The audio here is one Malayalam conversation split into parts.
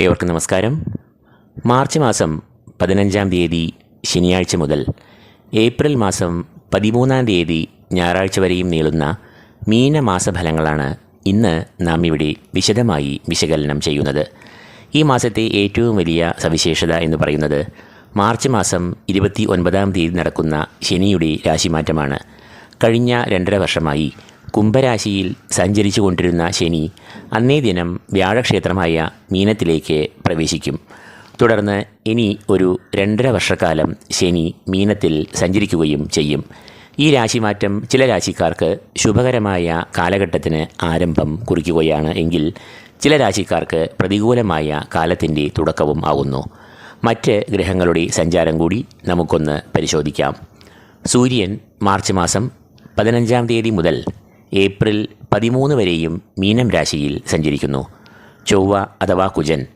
ഏവർക്കും നമസ്കാരം. മാർച്ച് മാസം പതിനഞ്ചാം തീയതി ശനിയാഴ്ച മുതൽ ഏപ്രിൽ മാസം പതിമൂന്നാം തീയതി ഞായറാഴ്ച വരെയും നീളുന്ന മീനമാസ ഫലങ്ങളാണ് ഇന്ന് നാം ഇവിടെ വിശദമായി വിശകലനം ചെയ്യുന്നത്. ഈ മാസത്തെ ഏറ്റവും വലിയ സവിശേഷത എന്ന് പറയുന്നത് മാർച്ച് മാസം ഇരുപത്തി ഒൻപതാം തീയതി നടക്കുന്ന ശനിയുടെ രാശിമാറ്റമാണ്. കഴിഞ്ഞ രണ്ടര വർഷമായി കുംഭരാശിയിൽ സഞ്ചരിച്ചു കൊണ്ടിരുന്ന ശനി അന്നേ ദിനം വ്യാഴക്ഷേത്രമായ മീനത്തിലേക്ക് പ്രവേശിക്കും. തുടർന്ന് ഇനി ഒരു രണ്ടര വർഷക്കാലം ശനി മീനത്തിൽ സഞ്ചരിക്കുകയും ചെയ്യും. ഈ രാശിമാറ്റം ചില രാശിക്കാർക്ക് ശുഭകരമായ കാലഘട്ടത്തിന് ആരംഭം കുറിക്കുകയാണ് എങ്കിൽ ചില രാശിക്കാർക്ക് പ്രതികൂലമായ കാലത്തിന്റെ തുടക്കവും ആകുന്നു മറ്റ് ഗ്രഹങ്ങളുടെ സഞ്ചാരം കൂടി നമുക്കൊന്ന് പരിശോധിക്കാം. സൂര്യൻ മാർച്ച് മാസം പതിനഞ്ചാം തീയതി മുതൽ ഏപ്രിൽ പതിമൂന്ന് വരെയും മീനം രാശിയിൽ സഞ്ചരിക്കുന്നു. ചൊവ്വ അഥവാ കുജൻ.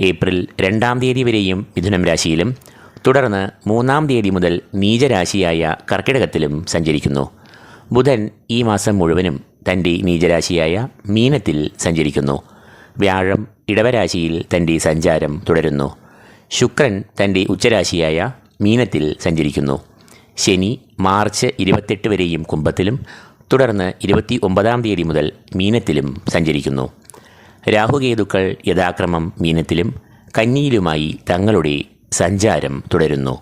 ഏപ്രിൽ രണ്ടാം തീയതി വരെയും മിഥുനം രാശിയിലും തുടർന്ന് മൂന്നാം തീയതി മുതൽ നീചരാശിയായ കർക്കിടകത്തിലും സഞ്ചരിക്കുന്നു. ബുധൻ ഈ മാസം മുഴുവനും തന്റെ നീചരാശിയായ മീനത്തിൽ സഞ്ചരിക്കുന്നു. വ്യാഴം ഇടവരാശിയിൽ തന്റെ സഞ്ചാരം തുടരുന്നു. ശുക്രൻ തന്റെ ഉച്ചരാശിയായ മീനത്തിൽ സഞ്ചരിക്കുന്നു. ശനി മാർച്ച് ഇരുപത്തെട്ട് വരെയും കുംഭത്തിലും തുടർന്ന് ഇരുപത്തി ഒമ്പതാം തീയതി മുതൽ മീനത്തിലും സഞ്ചരിക്കുന്നു. രാഹുകേതുക്കൾ യഥാക്രമം മീനത്തിലും കന്നിയിലുമായി തങ്ങളുടെ സഞ്ചാരം തുടരുന്നു.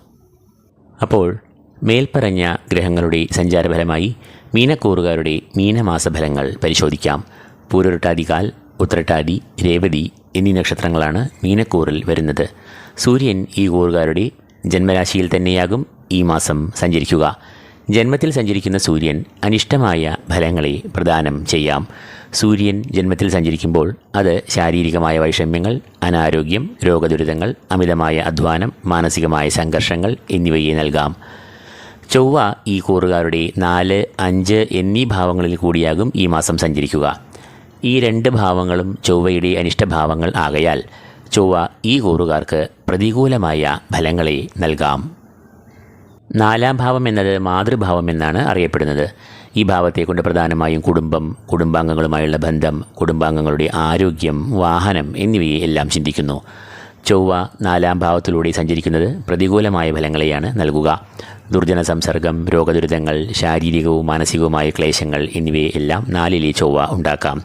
അപ്പോൾ മേൽപ്പറഞ്ഞ ഗ്രഹങ്ങളുടെ സഞ്ചാരഫലമായി മീനക്കൂറുകാരുടെ മീനമാസഫലങ്ങൾ പരിശോധിക്കാം. പൂരുരുട്ടാതികാൽ ഉത്രട്ടാതി രേവതി എന്നീ നക്ഷത്രങ്ങളാണ് മീനക്കൂറിൽ വരുന്നത്. സൂര്യൻ ഈ കൂറുകാരുടെ ജന്മരാശിയിൽ തന്നെയാകും ഈ മാസം സഞ്ചരിക്കുക. ജന്മത്തിൽ സഞ്ചരിക്കുന്ന സൂര്യൻ അനിഷ്ടമായ ഫലങ്ങളെ പ്രദാനം ചെയ്യാം. സൂര്യൻ ജന്മത്തിൽ സഞ്ചരിക്കുമ്പോൾ അത് ശാരീരികമായ വൈഷമ്യങ്ങൾ അനാരോഗ്യം രോഗദുരിതങ്ങൾ അമിതമായ അധ്വാനം മാനസികമായ സംഘർഷങ്ങൾ എന്നിവയെ നൽകാം. ചൊവ്വ ഈ കൂറുകാരുടെ നാല് അഞ്ച് എന്നീ ഭാവങ്ങളിൽ കൂടിയാകും ഈ മാസം സഞ്ചരിക്കുക. ഈ രണ്ട് ഭാവങ്ങളും ചൊവ്വയുടെ അനിഷ്ടഭാവങ്ങൾ ആകയാൽ ചൊവ്വ ഈ കൂറുകാർക്ക് പ്രതികൂലമായ ഫലങ്ങളെ നൽകാം. നാലാം ഭാവം എന്നത് മാതൃഭാവം എന്നാണ് അറിയപ്പെടുന്നത്. ഈ ഭാവത്തെക്കൊണ്ട് പ്രധാനമായും കുടുംബം കുടുംബാംഗങ്ങളുമായുള്ള ബന്ധം കുടുംബാംഗങ്ങളുടെ ആരോഗ്യം വാഹനം എന്നിവയെ എല്ലാം ചിന്തിക്കുന്നു. ചൊവ്വ നാലാം ഭാവത്തിലൂടെ സഞ്ചരിക്കുന്നത് പ്രതികൂലമായ ഫലങ്ങളെയാണ് നൽകുക. ദുർജന സംസർഗം രോഗദുരിതങ്ങൾ ശാരീരികവും മാനസികവുമായ ക്ലേശങ്ങൾ എന്നിവയെല്ലാം നാലിലെ ചൊവ്വ ഉണ്ടാക്കാം.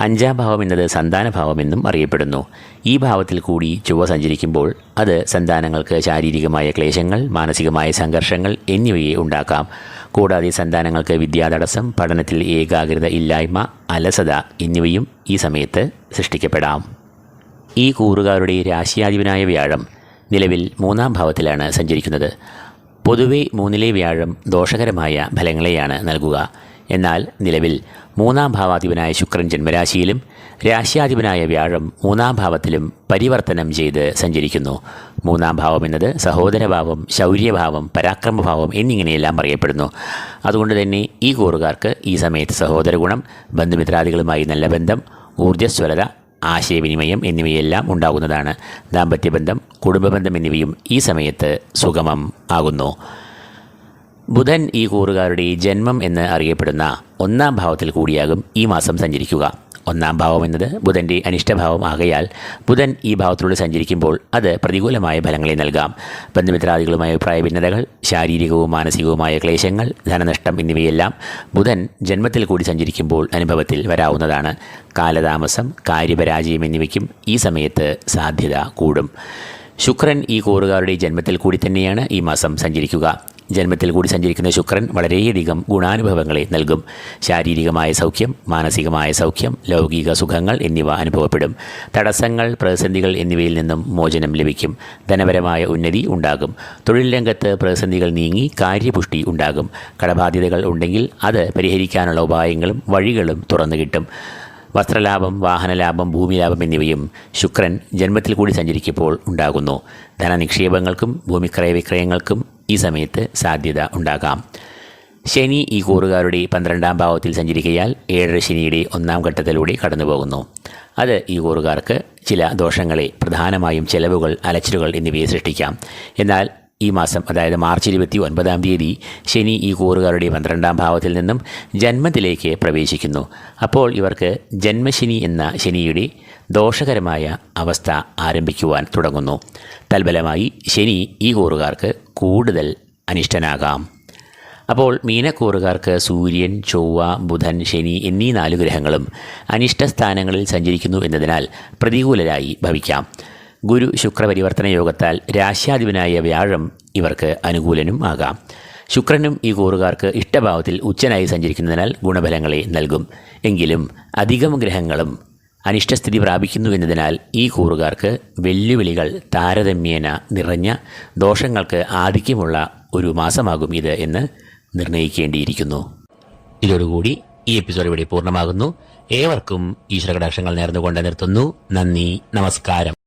അഞ്ചാം ഭാവം എന്നത് സന്താനഭാവമെന്നും അറിയപ്പെടുന്നു. ഈ ഭാവത്തിൽ കൂടി ചുവ സഞ്ചരിക്കുമ്പോൾ അത് സന്താനങ്ങൾക്ക് ശാരീരികമായ ക്ലേശങ്ങൾ മാനസികമായ സംഘർഷങ്ങൾ എന്നിവയെ ഉണ്ടാക്കാം. കൂടാതെ സന്താനങ്ങൾക്ക് വിദ്യാതടസ്സം പഠനത്തിൽ ഏകാഗ്രത ഇല്ലായ്മ അലസത എന്നിവയും ഈ സമയത്ത് സൃഷ്ടിക്കപ്പെടാം. ഈ കൂറുകാരുടെ രാശിയാധിപനായ വ്യാഴം നിലവിൽ മൂന്നാം ഭാവത്തിലാണ് സഞ്ചരിക്കുന്നത്. പൊതുവെ മൂന്നിലെ വ്യാഴം ദോഷകരമായ ഫലങ്ങളെയാണ് നൽകുക. എന്നാൽ നിലവിൽ മൂന്നാം ഭാവാധിപനായ ശുക്രൻ ജന്മരാശിയിലും രാശ്യാധിപനായ വ്യാഴം മൂന്നാം ഭാവത്തിലും പരിവർത്തനം ചെയ്ത് സഞ്ചരിക്കുന്നു. മൂന്നാം ഭാവം എന്നത് സഹോദരഭാവം ശൗര്യഭാവം പരാക്രമഭാവം എന്നിങ്ങനെയെല്ലാം അറിയപ്പെടുന്നു അതുകൊണ്ട് തന്നെ ഈ കൂറുകാർക്ക് ഈ സമയത്ത് സഹോദര ഗുണം ബന്ധുമിത്രാദികളുമായി നല്ല ബന്ധം ഊർജസ്വലത ആശയവിനിമയം എന്നിവയെല്ലാം ഉണ്ടാകുന്നതാണ്. ദാമ്പത്യബന്ധം കുടുംബബന്ധം എന്നിവയും ഈ സമയത്ത് സുഗമം ആകുന്നു. ബുധൻ ഈ കൂറുകാരുടെ ജന്മം എന്ന് അറിയപ്പെടുന്ന ഒന്നാം ഭാവത്തിൽ കൂടിയാകും ഈ മാസം സഞ്ചരിക്കുക. ഒന്നാം ഭാവം എന്നത് ബുധന്റെ അനിഷ്ടഭാവം ആകയാൽ ബുധൻ ഈ ഭാവത്തിലൂടെ സഞ്ചരിക്കുമ്പോൾ അത് പ്രതികൂലമായ ഫലങ്ങളെ നൽകാം. ബന്ധുമിത്രാദികളുമായ അഭിപ്രായ ഭിന്നതകൾ ശാരീരികവും മാനസികവുമായ ക്ലേശങ്ങൾ ധനനഷ്ടം എന്നിവയെല്ലാം ബുധൻ ജന്മത്തിൽ കൂടി സഞ്ചരിക്കുമ്പോൾ അനുഭവത്തിൽ വരാവുന്നതാണ്. കാലതാമസം കാര്യപരാജയം എന്നിവയ്ക്കും ഈ സമയത്ത് സാധ്യത കൂടും. ശുക്രൻ ഈ കൂറുകാരുടെ ജന്മത്തിൽ കൂടി തന്നെയാണ് ഈ മാസം സഞ്ചരിക്കുക. ജന്മത്തിൽ കൂടി സഞ്ചരിക്കുന്ന ശുക്രൻ വളരെയധികം ഗുണാനുഭവങ്ങളെ നൽകും. ശാരീരികമായ സൗഖ്യം മാനസികമായ സൗഖ്യം ലൗകിക സുഖങ്ങൾ എന്നിവ അനുഭവപ്പെടും. തടസ്സങ്ങൾ പ്രതിസന്ധികൾ എന്നിവയിൽ നിന്നും മോചനം ലഭിക്കും. ധനപരമായ ഉന്നതി ഉണ്ടാകും. തൊഴിൽ രംഗത്ത് പ്രതിസന്ധികൾ നീങ്ങി കാര്യപുഷ്ടി ഉണ്ടാകും. കടബാധ്യതകൾ ഉണ്ടെങ്കിൽ അത് പരിഹരിക്കാനുള്ള ഉപായങ്ങളും വഴികളും തുറന്നു കിട്ടും. വസ്ത്രലാഭം വാഹനലാഭം ഭൂമിലാഭം എന്നിവയും ശുക്രൻ ജന്മത്തിൽ കൂടി സഞ്ചരിക്കുമ്പോൾ ഉണ്ടാകുന്നു. ധനനിക്ഷേപങ്ങൾക്കും ഭൂമിക്രയ വിക്രയങ്ങൾക്കും ഈ സമയത്ത് സാധ്യത ഉണ്ടാകാം. ശനി ഈ കൂറുകാരുടെ പന്ത്രണ്ടാം ഭാവത്തിൽ സഞ്ചരിക്കയാൽ ഏഴര ശനിയുടെ ഒന്നാം ഘട്ടത്തിലൂടെ കടന്നുപോകുന്നു. അത് ഈ കൂറുകാർക്ക് ചില ദോഷങ്ങളെ പ്രധാനമായും ചെലവുകൾ അലച്ചിലുകൾ എന്നിവയെ സൃഷ്ടിക്കാം. എന്നാൽ ഈ മാസം അതായത് മാർച്ച് ഇരുപത്തി ഒൻപതാം തീയതി ശനി ഈ കൂറുകാരുടെ പന്ത്രണ്ടാം ഭാവത്തിൽ നിന്നും ജന്മത്തിലേക്ക് പ്രവേശിക്കുന്നു. അപ്പോൾ ഇവർക്ക് ജന്മശനി എന്ന ശനിയുടെ ദോഷകരമായ അവസ്ഥ ആരംഭിക്കുവാൻ തുടങ്ങുന്നു. തൽഫലമായി ശനി ഈ കൂറുകാർക്ക് കൂടുതൽ അനിഷ്ടനാകാം. അപ്പോൾ മീനക്കൂറുകാർക്ക് സൂര്യൻ ചൊവ്വ ബുധൻ ശനി എന്നീ നാല് ഗ്രഹങ്ങളും അനിഷ്ട സ്ഥാനങ്ങളിൽ സഞ്ചരിക്കുന്നു എന്നതിനാൽ പ്രതികൂലരായി ഭവിക്കാം. ഗുരു ശുക്രപരിവർത്തന യോഗത്താൽ രാശ്യാധിപനായ വ്യാഴം ഇവർക്ക് അനുകൂലനും ആകാം. ശുക്രനും ഈ കൂറുകാർക്ക് ഇഷ്ടഭാവത്തിൽ ഉച്ചനായി സഞ്ചരിക്കുന്നതിനാൽ ഗുണഫലങ്ങളെ നൽകും. എങ്കിലും അധികം ഗ്രഹങ്ങളും അനിഷ്ടസ്ഥിതി പ്രാപിക്കുന്നു എന്നതിനാൽ ഈ കൂറുകാർക്ക് വെല്ലുവിളികൾ താരതമ്യേന നിറഞ്ഞ ദോഷങ്ങൾക്ക് ആധിക്യമുള്ള ഒരു മാസമാകും ഇത് എന്ന് നിർണയിക്കേണ്ടിയിരിക്കുന്നു. ഇതോടുകൂടി ഈ എപ്പിസോഡ് ഇവിടെ പൂർണമാകുന്നു. ഏവർക്കും ഈശ്വര കടാക്ഷങ്ങൾ നേർന്നുകൊണ്ട് നിർത്തുന്നു. നന്ദി നമസ്കാരം.